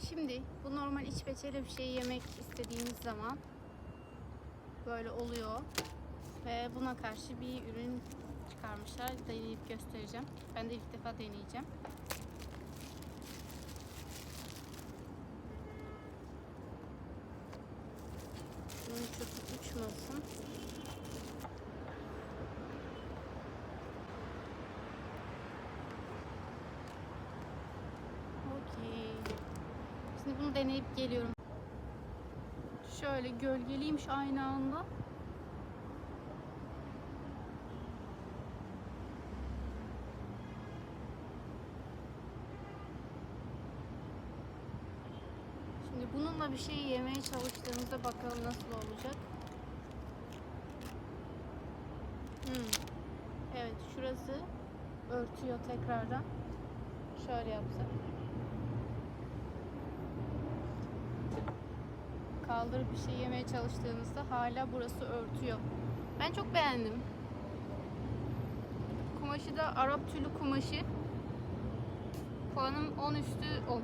Şimdi bu normal iç peçeli bir şey yemek istediğimiz zaman böyle oluyor. Ve buna karşı bir ürün çıkarmışlar. Deneyip göstereceğim. Ben de ilk defa deneyeceğim. Bunun çöpü uçmasın. Deneyip geliyorum. Şöyle gölgeliymiş aynı anda. Şimdi bununla bir şey yemeye çalıştığımızda bakalım nasıl olacak. Hmm. Evet şurası örtüyor tekrardan. Şöyle yapsak. Kaldırıp bir şey yemeye çalıştığımızda hala burası örtüyor. Ben çok beğendim. Kumaşı da Arap tülü kumaşı. Puanım 10 üstü 10.